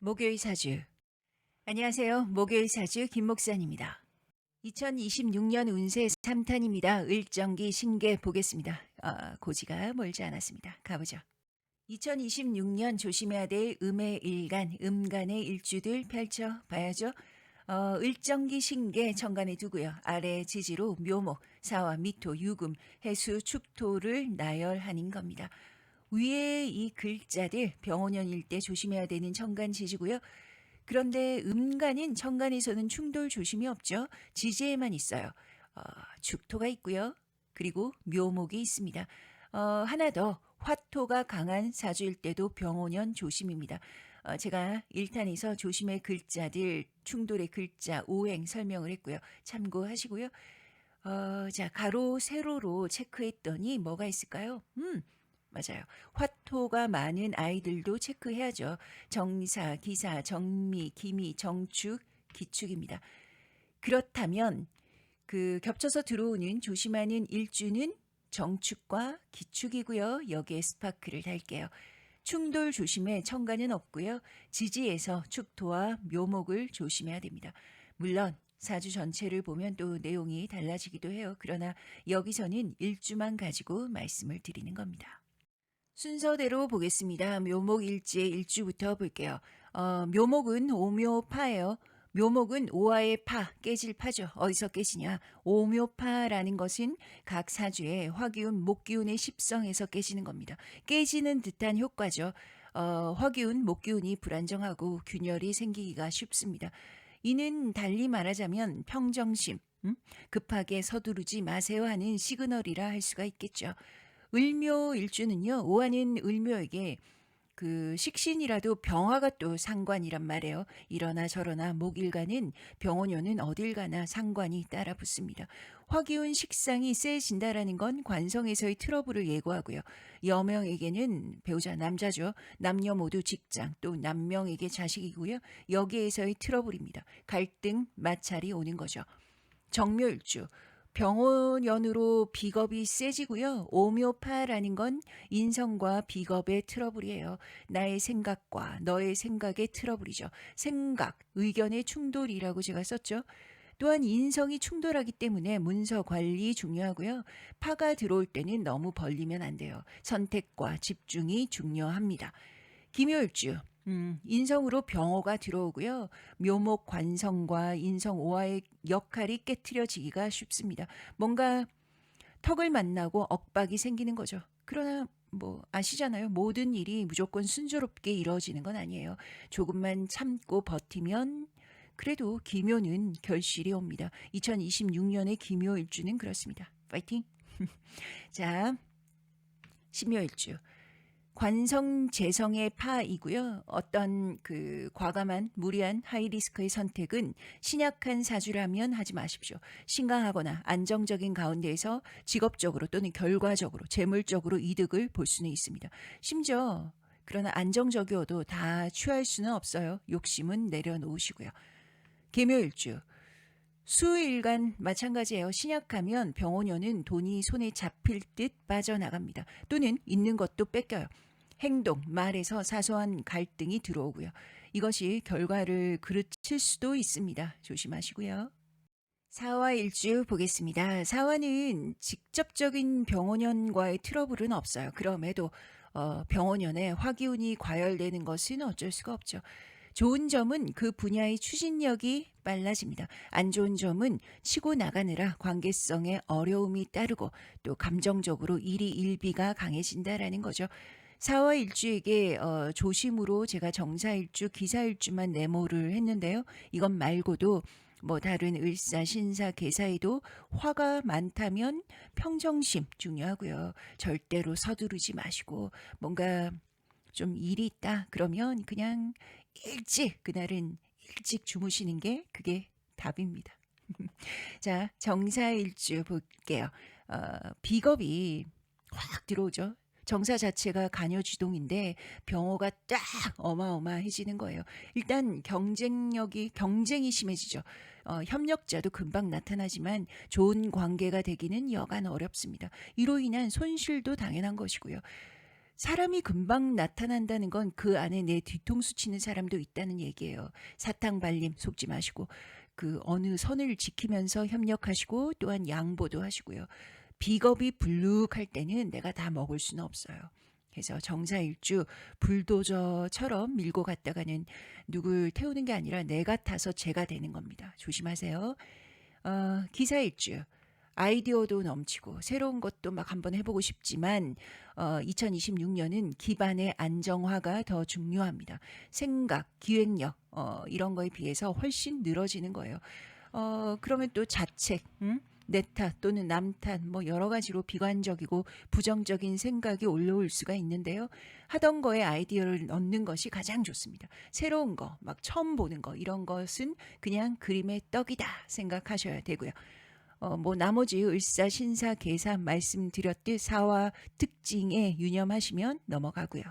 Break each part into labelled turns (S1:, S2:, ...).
S1: 목요일 사주. 안녕하세요. 목요일 사주 김 목사입니다. 2026년 운세 3탄입니다. 을정기 신계 보겠습니다. 아, 고지가 멀지 않았습니다. 가보죠. 2026년 조심해야 될 음의 일간, 음간의 일주들 펼쳐 봐야죠. 어, 을정기 신계 정간에 두고요. 아래 지지로 묘목, 사화, 미토, 유금, 해수, 축토를 나열하는 겁니다. 위에 이 글자들 병원연일 때 조심해야 되는 정간 지지고요. 그런데 음간은 정간에서는 충돌 조심이 없죠. 지지에만 있어요. 어, 축토가 있고요. 그리고 묘목이 있습니다. 어, 하나 더 화토가 강한 사주일 때도 병원연 조심입니다. 어, 제가 1탄에서 조심의 글자들 충돌의 글자 오행 설명을 했고요. 참고하시고요. 어, 자 가로 세로로 체크했더니 뭐가 있을까요? 음 맞아요. 화토가 많은 아이들도 체크해야죠. 정사, 기사, 정미, 기미, 정축, 기축입니다. 그렇다면 그 겹쳐서 들어오는 조심하는 일주는 정축과 기축이고요. 여기에 스파크를 달게요. 충돌 조심에 청가는 없고요. 지지에서 축토와 묘목을 조심해야 됩니다. 물론 사주 전체를 보면 또 내용이 달라지기도 해요. 그러나 여기서는 일주만 가지고 말씀을 드리는 겁니다. 순서대로 보겠습니다. 묘목 일지의 일주부터 볼게요. 어, 묘목은 오묘파예요. 묘목은 오화의 파, 깨질 파죠. 어디서 깨지냐? 오묘파라는 것은 각 사주의 화기운, 목기운의 십성에서 깨지는 겁니다. 깨지는 듯한 효과죠. 어, 화기운, 목기운이 불안정하고 균열이 생기기가 쉽습니다. 이는 달리 말하자면 평정심, 음? 급하게 서두르지 마세요 하는 시그널이라 할 수가 있겠죠. 을묘 일주는요, 오하는 을묘에게 그 식신이라도 병화가 또 상관이란 말이에요. 이러나 저러나 목일가는 병원료는 어딜 가나 상관이 따라 붙습니다. 화기운 식상이 세진다라는 건 관성에서의 트러블을 예고하고요. 여명에게는 배우자 남자죠. 남녀 모두 직장 또 남명에게 자식이고요. 여기에서의 트러블입니다. 갈등, 마찰이 오는 거죠. 정묘일주 병원연으로 비겁이 세지고요. 오묘파라는 건 인성과 비겁의 트러블이에요. 나의 생각과 너의 생각의 트러블이죠. 생각, 의견의 충돌이라고 제가 썼죠. 또한 인성이 충돌하기 때문에 문서 관리 중요하고요. 파가 들어올 때는 너무 벌리면 안 돼요. 선택과 집중이 중요합니다. 김효일주 음, 인성으로 병호가 들어오고요. 묘목 관성과 인성 오화의 역할이 깨트려지기가 쉽습니다. 뭔가 턱을 만나고 억박이 생기는 거죠. 그러나 뭐 아시잖아요. 모든 일이 무조건 순조롭게 이루어지는 건 아니에요. 조금만 참고 버티면 그래도 기묘는 결실이 옵니다. 2026년의 기묘일주는 그렇습니다. 파이팅! 자, 신묘일주. 관성 재성의 파이고요. 어떤 그 과감한 무리한 하이리스크의 선택은 신약한 사주라면 하지 마십시오. 신강하거나 안정적인 가운데에서 직업적으로 또는 결과적으로 재물적으로 이득을 볼 수는 있습니다. 심지어 그러나 안정적이어도 다 취할 수는 없어요. 욕심은 내려놓으시고요. 개묘일주 수일간 마찬가지예요. 신약하면 병원료는 돈이 손에 잡힐 듯 빠져나갑니다. 또는 있는 것도 뺏겨요. 행동, 말에서 사소한 갈등이 들어오고요. 이것이 결과를 그르칠 수도 있습니다. 조심하시고요. 사화 일주 보겠습니다. 사화는 직접적인 병원연과의 트러블은 없어요. 그럼에도 어, 병원연에 화기운이 과열되는 것은 어쩔 수가 없죠. 좋은 점은 그 분야의 추진력이 빨라집니다. 안 좋은 점은 치고 나가느라 관계성에 어려움이 따르고 또 감정적으로 일이 일비가 강해진다라는 거죠. 사화 일주에게 어, 조심으로 제가 정사일주, 기사일주만 네모를 했는데요. 이건 말고도 뭐 다른 을사, 신사, 계사에도 화가 많다면 평정심 중요하고요. 절대로 서두르지 마시고 뭔가 좀 일이 있다 그러면 그냥 일찍 그날은 일찍 주무시는 게 그게 답입니다. 자 정사일주 볼게요. 어, 비겁이 확 들어오죠. 정사 자체가 간여주동인데 병호가 딱 어마어마해지는 거예요. 일단 경쟁력이 경쟁이 심해지죠. 어, 협력자도 금방 나타나지만 좋은 관계가 되기는 여간 어렵습니다. 이로 인한 손실도 당연한 것이고요. 사람이 금방 나타난다는 건 그 안에 내 뒤통수 치는 사람도 있다는 얘기예요. 사탕 발림 속지 마시고 그 어느 선을 지키면서 협력하시고 또한 양보도 하시고요. 비겁이 불룩할 때는 내가 다 먹을 수는 없어요. 그래서 정사일주 불도저처럼 밀고 갔다가는 누굴 태우는 게 아니라 내가 타서 제가 되는 겁니다. 조심하세요. 어, 기사일주 아이디어도 넘치고 새로운 것도 막 한번 해보고 싶지만 어, 2026년은 기반의 안정화가 더 중요합니다. 생각, 기획력 어, 이런 거에 비해서 훨씬 늘어지는 거예요. 어, 그러면 또 자책, 음? 내 탓 또는 남 탓, 뭐 여러 가지로 비관적이고 부정적인 생각이 올라올 수가 있는데요. 하던 거에 아이디어를 넣는 것이 가장 좋습니다. 새로운 거, 막 처음 보는 거, 이런 것은 그냥 그림의 떡이다 생각하셔야 되고요. 어, 뭐 나머지 을사, 신사, 계사 말씀드렸듯 사화 특징에 유념하시면 넘어가고요.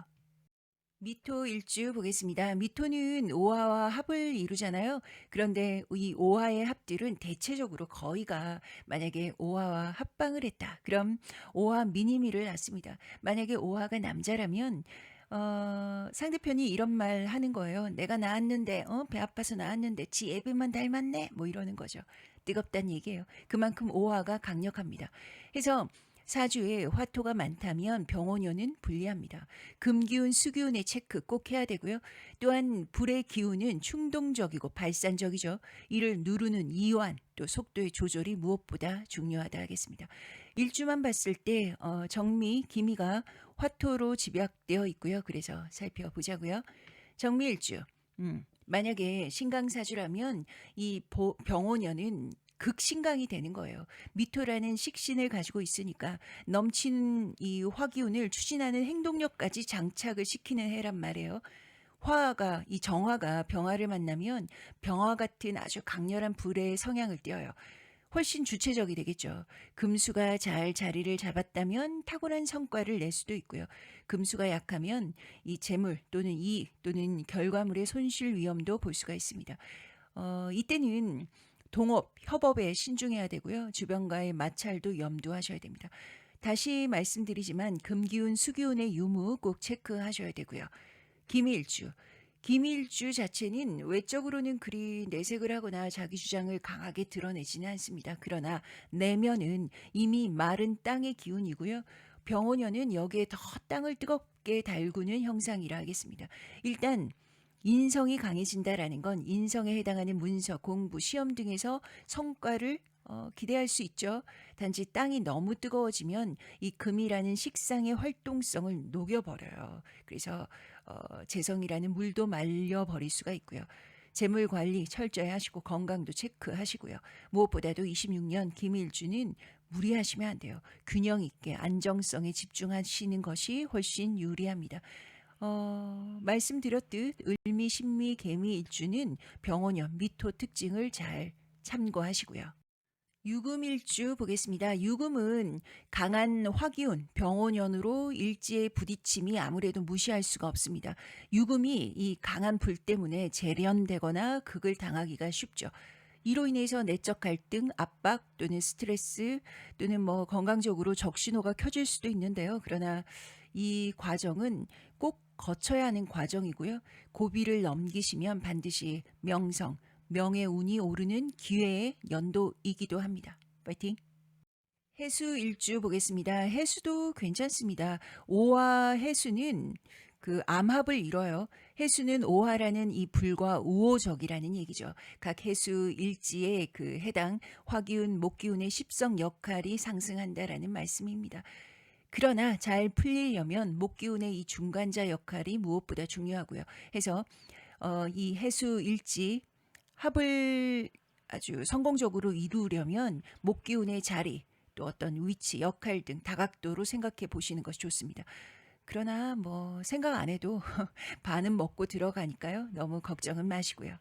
S1: 미토 일주 보겠습니다. 미토는 오화와 합을 이루잖아요. 그런데 이 오화의 합들은 대체적으로 거의가 만약에 오화와 합방을 했다. 그럼 오화 미니미를 낳습니다. 만약에 오화가 남자라면 어, 상대편이 이런 말 하는 거예요. 내가 낳았는데, 어, 배 아파서 낳았는데, 지 애비만 닮았네? 뭐 이러는 거죠. 뜨겁다는 얘기예요. 그만큼 오화가 강력합니다. 그래서 사주에 화토가 많다면 병원연은 불리합니다. 금기운, 수기운의 체크 꼭 해야 되고요. 또한 불의 기운은 충동적이고 발산적이죠. 이를 누르는 이완, 또 속도의 조절이 무엇보다 중요하다 하겠습니다. 일주만 봤을 때 어, 정미, 기미가 화토로 집약되어 있고요. 그래서 살펴보자고요. 정미 일주. 음, 만약에 신강사주라면 이 보- 병원연은 극신강이 되는 거예요. 미토라는 식신을 가지고 있으니까 넘치는 이 화기운을 추진하는 행동력까지 장착을 시키는 해란 말이에요. 화가 이 정화가 병화를 만나면 병화 같은 아주 강렬한 불의 성향을 띠어요. 훨씬 주체적이 되겠죠. 금수가 잘 자리를 잡았다면 탁월한 성과를 낼 수도 있고요. 금수가 약하면 이 재물 또는 이 또는 결과물의 손실 위험도 볼 수가 있습니다. 어, 이때는 동업, 협업에 신중해야 되고요. 주변과의 마찰도 염두하셔야 됩니다. 다시 말씀드리지만 금기운, 수기운의 유무 꼭 체크하셔야 되고요. 기밀주. 기밀주 자체는 외적으로는 그리 내색을 하거나 자기 주장을 강하게 드러내지는 않습니다. 그러나 내면은 이미 마른 땅의 기운이고요. 병원연은 여기에 더 땅을 뜨겁게 달구는 형상이라 하겠습니다. 일단 인성이 강해진다라는 건 인성에 해당하는 문서, 공부, 시험 등에서 성과를 어, 기대할 수 있죠. 단지 땅이 너무 뜨거워지면 이 금이라는 식상의 활동성을 녹여버려요. 그래서 어, 재성이라는 물도 말려버릴 수가 있고요. 재물 관리 철저히 하시고 건강도 체크하시고요. 무엇보다도 26년 김일주는 무리하시면 안 돼요. 균형 있게 안정성에 집중하시는 것이 훨씬 유리합니다. 어, 말씀드렸듯 을미, 신미, 개미 일주는 병원연, 미토 특징을 잘 참고하시고요. 유금일주 보겠습니다. 유금은 강한 화기운, 병원연으로 일지의 부딪힘이 아무래도 무시할 수가 없습니다. 유금이 이 강한 불 때문에 재련되거나 극을 당하기가 쉽죠. 이로 인해서 내적 갈등, 압박 또는 스트레스 또는 뭐 건강적으로 적신호가 켜질 수도 있는데요. 그러나 이 과정은 꼭 거쳐야 하는 과정이고요. 고비를 넘기시면 반드시 명성, 명예운이 오르는 기회의 연도이기도 합니다. 파이팅! 해수 일주 보겠습니다. 해수도 괜찮습니다. 오화 해수는 그 암합을 이뤄요. 해수는 오화라는 이 불과 우호적이라는 얘기죠. 각 해수 일지에 그 해당 화기운, 목기운의 십성 역할이 상승한다라는 말씀입니다. 그러나 잘 풀리려면 목기운의 이 중간자 역할이 무엇보다 중요하고요. 해서 어, 이 해수 일지 합을 아주 성공적으로 이루려면 목기운의 자리 또 어떤 위치, 역할 등 다각도로 생각해 보시는 것이 좋습니다. 그러나 뭐 생각 안 해도 반은 먹고 들어가니까요. 너무 걱정은 마시고요.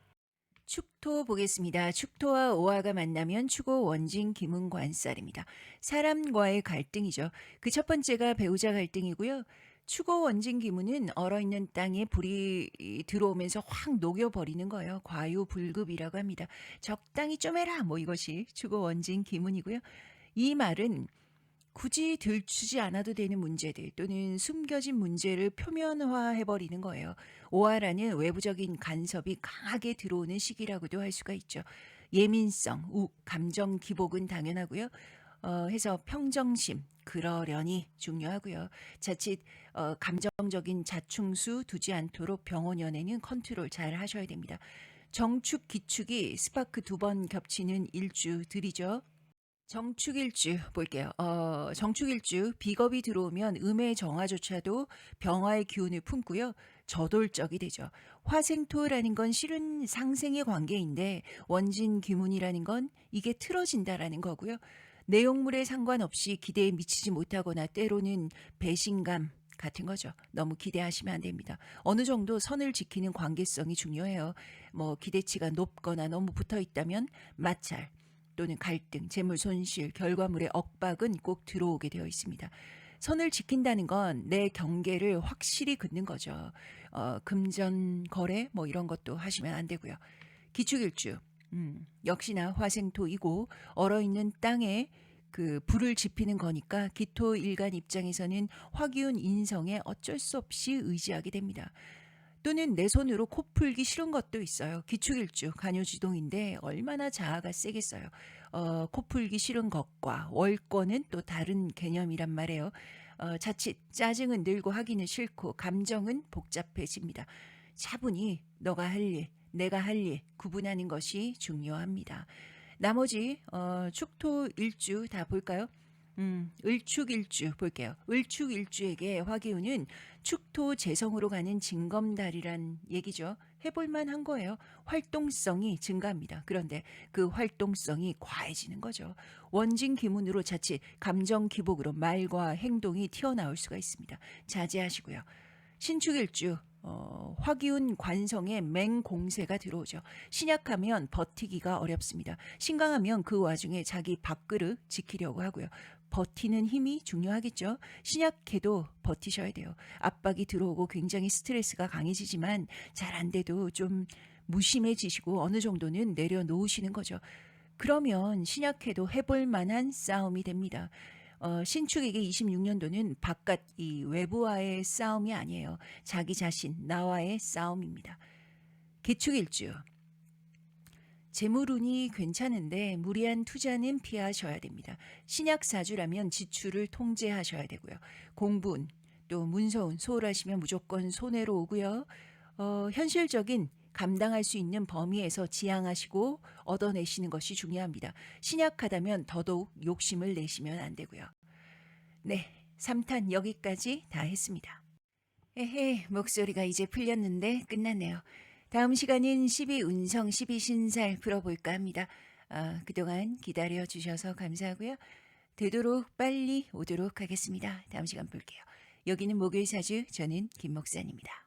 S1: 축토 보겠습니다. 축토와 오화가 만나면 축오 원진 기문 관살입니다. 사람과의 갈등이죠. 그 첫 번째가 배우자 갈등이고요. 축오 원진 기문은 얼어있는 땅에 불이 들어오면서 확 녹여버리는 거예요. 과유불급이라고 합니다. 적당히 좀 해라 뭐 이것이 축오 원진 기문이고요. 이 말은 굳이 들추지 않아도 되는 문제들 또는 숨겨진 문제를 표면화해 버리는 거예요. 오하라는 외부적인 간섭이 강하게 들어오는 시기라고도 할 수가 있죠. 예민성, 욱, 감정 기복은 당연하고요. 어, 해서 평정심, 그러려니 중요하고요. 자칫 어, 감정적인 자충수 두지 않도록 병원 연애는 컨트롤 잘 하셔야 됩니다. 정축, 기축이 스파크 두 번 겹치는 일주들이죠. 정축일주 볼게요. 어, 정축일주 비겁이 들어오면 음의 정화조차도 병화의 기운을 품고요. 저돌적이 되죠. 화생토라는 건 실은 상생의 관계인데 원진 기문이라는 건 이게 틀어진다라는 거고요. 내용물에 상관없이 기대에 미치지 못하거나 때로는 배신감 같은 거죠. 너무 기대하시면 안 됩니다. 어느 정도 선을 지키는 관계성이 중요해요. 뭐 기대치가 높거나 너무 붙어 있다면 마찰 또는 갈등, 재물 손실, 결과물의 억박은 꼭 들어오게 되어 있습니다. 선을 지킨다는 건 내 경계를 확실히 긋는 거죠. 어, 금전 거래 뭐 이런 것도 하시면 안 되고요. 기축일주 음, 역시나 화생토이고 얼어 있는 땅에 그 불을 지피는 거니까 기토 일간 입장에서는 화기운 인성에 어쩔 수 없이 의지하게 됩니다. 또는 내 손으로 코 풀기 싫은 것도 있어요. 기축일주 간요지동인데 얼마나 자아가 세겠어요. 어, 코 풀기 싫은 것과 월권은 또 다른 개념이란 말이에요. 어, 자칫 짜증은 늘고 하기는 싫고 감정은 복잡해집니다. 차분히 너가 할 일, 내가 할 일 구분하는 것이 중요합니다. 나머지 어, 축토 일주 다 볼까요? 음, 을축일주 볼게요. 을축일주에게 화기운은 축토 재성으로 가는 징검다리란 얘기죠. 해볼만 한 거예요. 활동성이 증가합니다. 그런데 그 활동성이 과해지는 거죠. 원진 기문으로 자칫 감정 기복으로 말과 행동이 튀어나올 수가 있습니다. 자제하시고요. 신축일주 어, 화기운 관성에 맹공세가 들어오죠. 신약하면 버티기가 어렵습니다. 신강하면 그 와중에 자기 밥그릇 지키려고 하고요. 버티는 힘이 중요하겠죠. 신약해도 버티셔야 돼요. 압박이 들어오고 굉장히 스트레스가 강해지지만 잘 안 돼도 좀 무심해지시고 어느 정도는 내려놓으시는 거죠. 그러면 신약해도 해볼 만한 싸움이 됩니다. 어, 신축에게 26년도는 바깥 이 외부와의 싸움이 아니에요. 자기 자신, 나와의 싸움입니다. 개축일주. 재물운이 괜찮은데 무리한 투자는 피하셔야 됩니다. 신약 사주라면 지출을 통제하셔야 되고요. 공분, 또 문서운, 소홀하시면 무조건 손해로 오고요. 어, 현실적인 감당할 수 있는 범위에서 지향하시고 얻어내시는 것이 중요합니다. 신약하다면 더더욱 욕심을 내시면 안 되고요. 네, 3탄 여기까지 다 했습니다. 에헤, 목소리가 이제 풀렸는데 끝났네요. 다음 시간은 12운성 12신살 풀어볼까 합니다. 아, 그동안 기다려 주셔서 감사하고요. 되도록 빨리 오도록 하겠습니다. 다음 시간 볼게요. 여기는 목요일 사주, 저는 김 목사입니다.